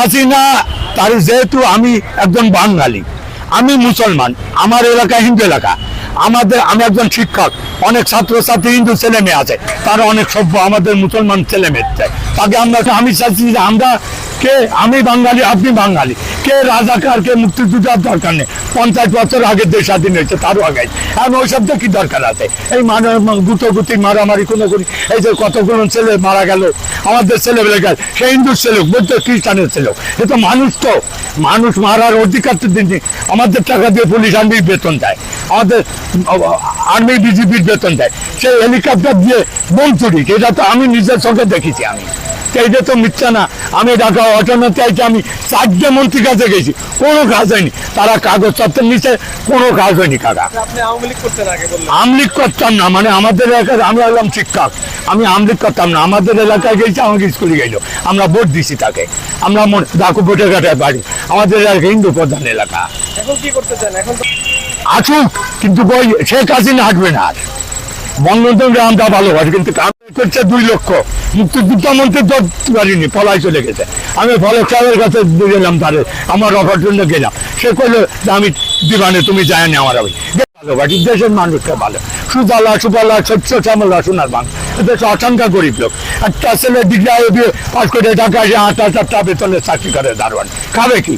হাসিনা তার যেহেতু আমি একজন বাঙালি, আমি মুসলমান, আমার এলাকা হিন্দু এলাকা, আমাদের, আমি একজন শিক্ষক, অনেক ছাত্রছাত্রী হিন্দু ছেলে মেয়ে আছে, তারা অনেক সভ্য, আমাদের মুসলমান ছেলে মেয়ে তাকে আমরা আমি চাচ্ছি যে আমরা কে? আমি বাঙালি, আপনি বাঙালি। কে রাজাকার কে মুক্তিযোদ্ধার দরকার নেই। পঞ্চাশ বছর আগে দেশ স্বাধীন হয়েছে, তারও আগে। এখন ওই সবটা কি দরকার আছে? এই মানে গুতোগুতি, মারামারি কোনো করি এই যে কতগুলো ছেলে মারা গেল, আমাদের ছেলে বেলে গেল সে হিন্দুর ছেলে বৌদ্ধ, খ্রিস্টানের ছেলে এ তো মানুষ তো। মানুষ মারার অধিকার তো দিন আমাদের টাকা দিয়ে পুলিশ আর্মি বেতন দেয়। আমাদের, আর্মি বিজেপির বেতন দেয়। সেই হেলিকপ্টার দিয়ে বোম চুরি এটা তো আমি নিজের চোখে দেখেছি আমি। তো এইটা তো মিথ্যা না। আমি ঢাকা অটানো চাইছি আমি চারটে মন্ত্রীর কাছে গেছি। কোনো কাজ হয়নি। তারা কাগজপত্র নিচে কোনো কাজ হয়নি কাকা। আমলিক করতাম না মানে আমাদের এলাকায় আমরা হলাম শিক্ষক। আমি আমলিক করতাম না আমাদের এলাকায় গেছি আমাকে স্কুলে গেল। আমরা ভোট দিছি তাকে। আমরা মনে- ডাকু ভোটের কাটায় বাড়ি। আমাদের এলাকা হিন্দু প্রধান এলাকা। এখন কি করতে চান? এখন আসুক কিন্তু শেখ হাসিনা হাঁটবে না। আর বঙ্গবন্ধুকে আমরা ভালোবাসি কিন্তু করছে দুই লক্ষ। পারিনি, পলাই চলে গেছে। আমি ফলে সাহেবের কাছে গেলাম তারে, আমার জন্য গেলাম। সে কইলো যে আমি দিবানে তুমি যায়নি আমার আমি দেশের মানুষকে ভালো। সুজালা সুপালা শস্য শ্যামলা সোনার বাং দেশ অসংখ্য গরিব লোক। একটা ছেলে ডিগ্রি কোটি টাকা আসে আট হাজার টাকা বেতনে চাকরি করে দারোয়ান। খাবে কি?